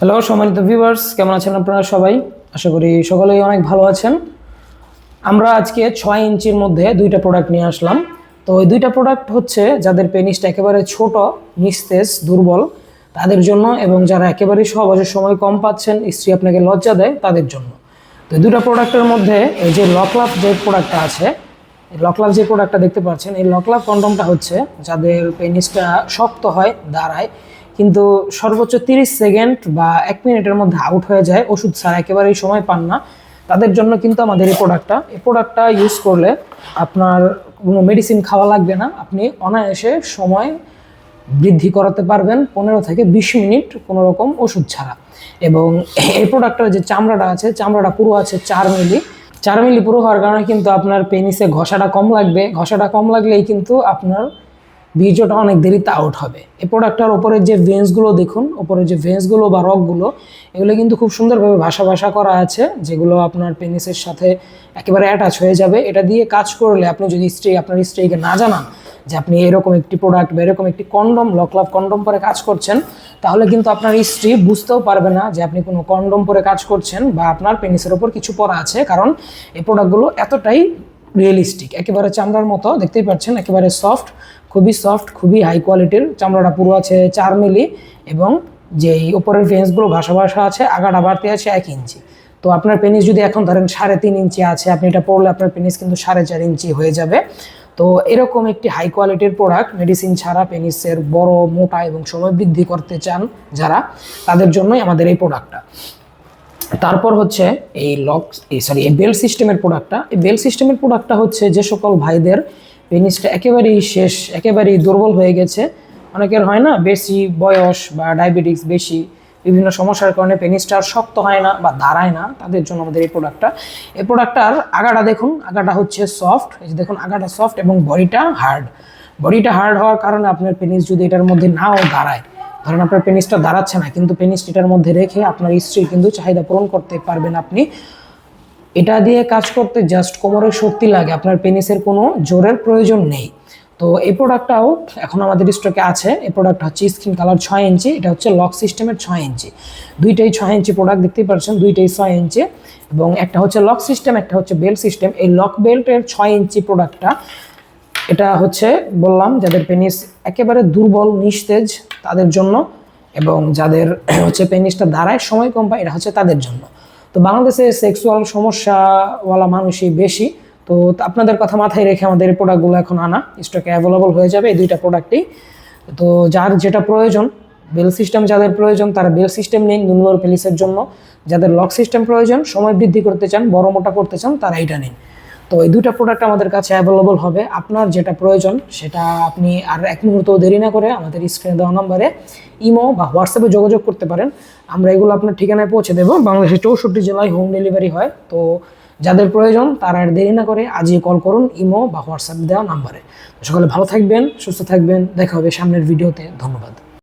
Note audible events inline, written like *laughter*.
Hello সম্মানিত viewers কেমন আছেন আপনারা সবাই? আশা করি সকলেই অনেক ভালো আছেন। আমরা আজকে ছয় ইঞ্চির মধ্যে দুইটা প্রোডাক্ট নিয়ে আসলাম। তো এই দুইটা প্রোডাক্ট হচ্ছে যাদের পেনিসটা একেবারে ছোট, নিস্তেজ, দুর্বল, তাদের জন্য এবং যারা একেবারেই সহজে সময় কম পাচ্ছেন, স্ত্রী আপনাকে লজ্জা দেয়, তাদের জন্য। তো এই দুটো প্রোডাক্টের মধ্যে এই যে লকলাভ যে প্রোডাক্টটা আছে লকলাভ যে প্রোডাক্টটা দেখতে পাচ্ছেন, এই লকলাভ কন্ডমটা হচ্ছে যাদের পেনিসটা শক্ত হয়, দাঁড়ায় কিন্তু সর্বোচ্চ তিরিশ সেকেন্ড বা এক মিনিটের মধ্যে আউট হয়ে যায়। ওষুধ ছাড়া একেবারেই সময় পান না। তাদের জন্য কিন্তু আমাদের এই প্রোডাক্টটা এই প্রোডাক্টটা ইউজ করলে আপনার কোনো মেডিসিন খাওয়া লাগবে না। আপনি অনায়াসে সময় বৃদ্ধি করাতে পারবেন পনেরো থেকে বিশ মিনিট কোনো রকম ওষুধ ছাড়া। এবং এই প্রোডাক্টটার যে চামড়াটা আছে, চামড়াটা পুরো আছে চার মিলি। চার মিলি পুরো হওয়ার কারণে কিন্তু আপনার পেনিসে ঘষাটা কম লাগবে। ঘষাটা কম লাগলেই কিন্তু আপনার বীর্যটা অনেক দেরিতে আউট হবে। এই প্রোডাক্টটার ওপরের যে ভেন্সগুলো দেখুন ওপরের যে ভেন্সগুলো বা রকগুলো এগুলো কিন্তু খুব সুন্দরভাবে ভাষা ভাষা করা আছে, যেগুলো আপনার পেনিসের সাথে একেবারে অ্যাটাচ হয়ে যাবে। এটা দিয়ে কাজ করলে আপনি যদি স্ত্রী আপনার স্ত্রীকে না জানান যে আপনি এরকম একটি প্রোডাক্ট বা এরকম একটি কন্ডম লকলাভ কন্ডম পরে কাজ করছেন, তাহলে কিন্তু আপনার স্ত্রী বুঝতেও পারবে না যে আপনি কোনো কন্ডম পরে কাজ করছেন বা আপনার পেনিসের ওপর কিছু পরা আছে, কারণ এই প্রোডাক্টগুলো এতটাই রিয়েলিস্টিক একেবারে চামড়ার মতো, দেখতেই পাচ্ছেন, একেবারে সফট খুবই সফট খুবই হাই কোয়ালিটির চামড়াটা পুরো আছে চার মিলি এবং যেই ওপরের ভেন্সগুলো ভাষা ভাষা আছে, আগাটা বাড়তে আছে এক ইঞ্চি। তো আপনার পেনিস যদি এখন ধরেন সাড়ে তিন ইঞ্চি আছে, আপনি এটা পড়লে আপনার পেনিস কিন্তু সাড়ে চার ইঞ্চি হয়ে যাবে। তো এরকম একটি হাই কোয়ালিটির প্রোডাক্ট মেডিসিন ছাড়া পেনিসের বড়, মোটা এবং সময় বৃদ্ধি করতে চান যারা, তাদের জন্যই আমাদের এই প্রোডাক্টটা তারপর হচ্ছে এই লক এই সরি এই বেল সিস্টেমের প্রোডাক্টটা এই বেল সিস্টেমের প্রোডাক্টটা হচ্ছে যে সকল ভাইদের পেনিসটা একেবারেই শেষ, একেবারেই দুর্বল হয়ে গেছে। অনেকের হয় না, বেশি বয়স বা ডায়াবেটিক্স বেশি, বিভিন্ন সমস্যার কারণে পেনিসটা আর শক্ত হয় না বা দাঁড়ায় না, তাদের জন্য আমাদের এই প্রোডাক্টটা এই প্রোডাক্টটার আগাটা দেখুন, আগাটা হচ্ছে সফট এই যে দেখুন, আগাটা সফট এবং বডিটা হার্ড বডিটা হার্ড হওয়ার কারণে আপনার পেনিস যদি এটার মধ্যে নাও দাঁড়ায়, ধরেন আপনার পেনিসটা দাঁড়াচ্ছে না, কিন্তু পেনিস এটার মধ্যে রেখে আপনার স্ত্রীর কিন্তু চাহিদা পূরণ করতে পারবেন আপনি। এটা দিয়ে কাজ করতে জাস্ট কোমরের শক্তি লাগে, আপনার পেনিসের কোনো জোরের প্রয়োজন নেই। তো এই প্রোডাক্টটাও এখন আমাদের স্টকে আছে। এই প্রোডাক্ট হচ্ছে স্কিন কালার ছয় ইঞ্চি, এটা হচ্ছে লক সিস্টেমের ছয় ইঞ্চি। দুইটাই ছয় ইঞ্চি প্রোডাক্ট দেখতেই পাচ্ছেন দুইটাই ছয় ইঞ্চি। এবং একটা হচ্ছে লক সিস্টেম একটা হচ্ছে বেল্ট সিস্টেম এই লক বেল্টের ছয় ইঞ্চি প্রোডাক্টটা এটা হচ্ছে বললাম, যাদের পেনিস একেবারে দুর্বল, নিস্তেজ, তাদের জন্য। এবং যাদের *clears throat* হচ্ছে পেনিসটা দাঁড়ায় সময় কম পায়, এটা হচ্ছে তাদের জন্য। তো বাংলাদেশে সেক্সুয়াল সমস্যাওয়ালা মানুষই বেশি। তো আপনাদের কথা মাথায় রেখে আমাদের প্রোডাক্টগুলো এখন আনা। স্টকে অ্যাভেলেবল হয়ে যাবে এই দুইটা প্রোডাক্টই তো যার যেটা প্রয়োজন বেল সিস্টেম যাদের প্রয়োজন, তারা বেল সিস্টেম নিন নুনলোর পেলিসের জন্য। যাদের লক সিস্টেম প্রয়োজন, সময় বৃদ্ধি করতে চান, বড় মোটা করতে চান, তারা এটা নিন। তো এই দুইটা প্রোডাক্ট আমাদের কাছে অ্যাভেলেবল হবে। আপনার যেটা প্রয়োজন, সেটা আপনি আর এক মুহূর্ত দেরি না করে আমাদের স্ক্রিনে দেওয়া নম্বরে ইমো বা হোয়াটসঅ্যাপে যোগাযোগ করতে পারেন। আমরা এগুলো আপনার ঠিকানায় পৌঁছে দেবো। বাংলাদেশের চৌষট্টি জেলায় হোম ডেলিভারি হয়। তো যাদের প্রয়োজন, তারা আর দেরি না করে আজই কল করুন ইমো বা হোয়াটসঅ্যাপ দেওয়া নাম্বারে সকালে ভালো থাকবেন, সুস্থ থাকবেন। দেখা হবে সামনের ভিডিওতে ধন্যবাদ।